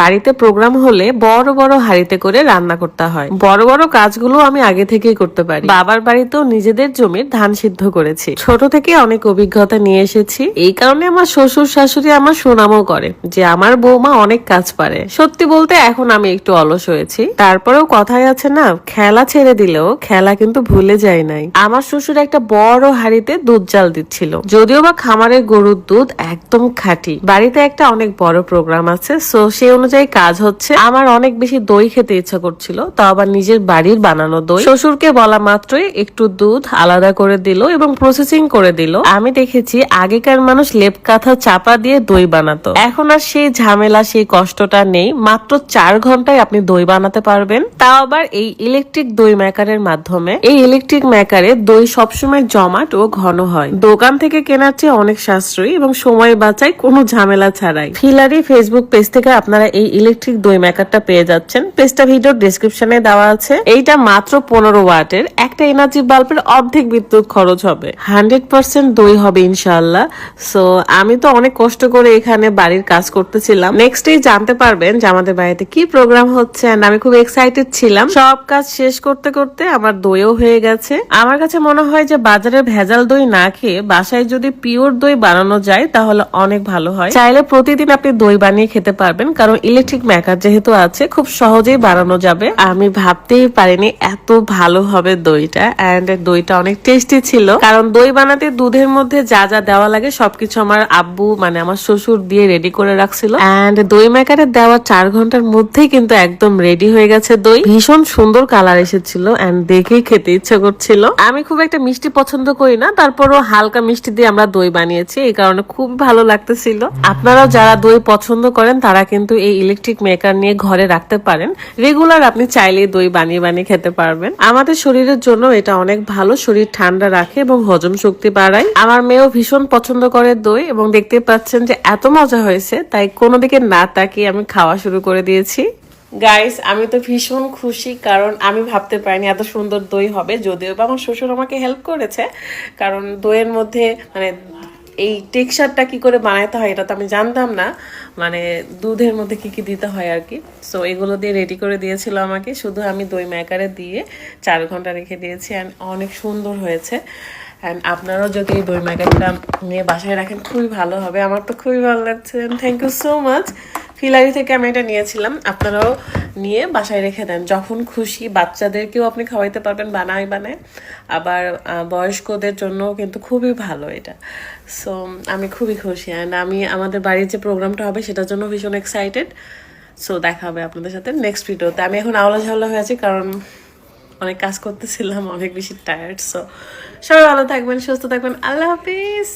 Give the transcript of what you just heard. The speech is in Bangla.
বাড়িতে প্রোগ্রাম হলে বড় বড় হাড়িতে করে রান্না করতে হয়। বড় বড় কাজগুলো আমি আগে থেকেই করতে পারি। বাবার বাড়িতেও নিজেদের জমির ধান সিদ্ধ করেছি। ছোট থেকে অনেক অভিজ্ঞতা নিয়ে এসেছি। এই কারণে আমার শ্বশুর শাশুড়ি আমার সুনামও করে যে আমার বৌমা অনেক কাজ পারে। সত্যি বলতে এখন আমি একটু অলস হয়েছি। তারপরেও কথাই আছে না, খেলা ছেড়ে দিলেও খেলা কিন্তু ভুলে যায় নাই। আমার শ্বশুর একটা বড় হাড়িতে দুধ জাল দিচ্ছিল। যদিও বা খামারের গরুর দুধ একদম খাঁটি। বাড়িতে একটা অনেক বড় প্রোগ্রাম আছে সো সেই অনুযায়ী কাজ হচ্ছে, আমার অনেক বেশি দই খেতে ইচ্ছা করছিল, তা আবার নিজের বাড়ির বানানো দই। শ্বশুরকে বলা মাত্রই একটু দুধ আলাদা করে দিল এবং প্রসেসিং করে দিল। আমি দেখেছি আগেকার মানুষ লেপ কাঁথা চাপা দিয়ে দই বানাতো। এখন আর সেই ঝামেলা, সেই কষ্টটা নেই। মাত্র চার ঘন্টায় আপনি দই বানাতে পারবেন। তাও আবার এই ইলেকট্রিক দই মেকারের মাধ্যমে। এই ইলেকট্রিক মেকারে দই সবসময় জমাট ও ঘন হয়। দোকান থেকে কেনার চেয়ে অনেক সাশ্রয়ী এবং সময় বাঁচায় কোনো ঝামেলা ছাড়াই। ফিলারি ফেসবুক পেজ থেকে আপনারা এই ইলেকট্রিক দই মেকারটা পেয়ে যাচ্ছেন। পেজটা ভিডিওর ডেসক্রিপশনে দেওয়া আছে। এইটা মাত্র পনেরো ওয়াটের। একটা এনার্জি বাল্বের অর্ধেক বিদ্যুৎ খরচ হবে। হান্ড্রেড পার্সেন্ট দই হবে ইনশাল্লাহ সো আমি তো অনেক কষ্ট করে এখানে বাড়ির কাজ করতেছিলাম। নেক্সট ডে জানতে পারবেন যে আমাদের বাড়িতে কি প্রোগ্রাম হচ্ছে and আমি খুব এক্সাইটেড ছিলাম। সব কাজ শেষ করতে করতে আমার দইও হয়ে গেছে। আমার কাছে মনে হয় যে বাজারের ভেজাল দই না খেয়ে বাসায় যদি পিওর দই বানানো যায় তাহলে অনেক ভালো হয়। চাইলে প্রতিদিন আপনি দই বানিয়ে খেতে পারবেন। কারণ ইলেকট্রিক মেকার যেহেতু আছে, খুব সহজেই বানানো যাবে। আমি ভাবতেই পারিনি এত ভালো হবে দইটা এন্ড দইটা অনেক টেস্টি ছিল। কারণ দই বানাতে দুধের মধ্যে যা যা দেওয়া লাগে সবকিছু আমার আব্বু মানে আমার শ্বশুর দিয়ে রেডি করে রাখছিল। এন্ড দই মেকারে দেওয়া চার ঘণ্টার মধ্যেই কিন্তু একদম রেডি হয়ে গেছে দই। ভীষণ সুন্দর কালার এসেছিল এন্ড দেখেই খেতে ইচ্ছে করছিল। আমি খুব একটা মিষ্টি পছন্দ করি না, তারপরও হালকা মিষ্টি দিয়ে আমরা দই বানিয়েছি, এই কারণে খুব ভালো লাগতেছিল। আপনারাও যারা দই পছন্দ করেন, তারা কিন্তু এই ইলেকট্রিক মেকার নিয়ে ঘরে রাখতে পারেন। রেগুলার আপনি চাইলেই দই বানিয়ে বানিয়ে খেতে পারবেন। আমাদের শরীরের জন্য এটা অনেক ভালো, শরীর ঠান্ডা রাখে এবং হজম শক্তি বাড়ায়। আমার মেয়েও ভীষণ পছন্দ করে দই এবং দেখতে পাচ্ছেন যে এত মজা হয়েছে, তাই কোনো দিকে না তাকিয়ে আমি খাওয়া শুরু করে দিয়েছি। গাইস আমি তো ভীষণ খুশি কারণ আমি ভাবতে পারিনি এত সুন্দর দই হবে, যদিও বা আমার শ্বশুর আমাকে হেল্প করেছে। কারণ দইয়ের মধ্যে মানে এই টেক্সচারটা কি করে বানাইতে হয় এটা তো আমি জানতাম না। মানে দুধের মধ্যে কি কি দিতে হয় আর কি। সো এগুলো দিয়ে রেডি করে দিয়েছিল আমাকে। শুধু আমি দই মেকারে দিয়ে চার ঘণ্টা রেখে দিয়েছি অ্যান্ড অনেক সুন্দর হয়েছে। অ্যান্ড আপনারাও যদি এই দই মেকারটা নিয়ে বাসায় রাখেন, খুবই ভালো হবে। আমার তো খুবই ভালো লাগছে। থ্যাংক ইউ সো মাচ ফিলারি থেকে আমি এটা নিয়েছিলাম। আপনারাও নিয়ে বাসায় রেখে দেন। যখন খুশি বাচ্চাদেরকেও আপনি খাওয়াইতে পারবেন, বানায় বানায়। আবার বয়স্কদের জন্য কিন্তু খুবই ভালো এটা। সো আমি খুবই খুশি। অ্যান্ড আমি, আমাদের বাড়ির যে প্রোগ্রামটা হবে, সেটার জন্য ভীষণ এক্সাইটেড সো দেখা হবে আপনাদের সাথে নেক্সট ভিডিওতে আমি এখন আওলা ঝাওলা হয়ে আছি কারণ অনেক কাজ করতেছিলাম, অনেক বেশি টায়ার্ড সো সবাই ভালো থাকবেন, সুস্থ থাকবেন। আল্লাহ হাফিজ!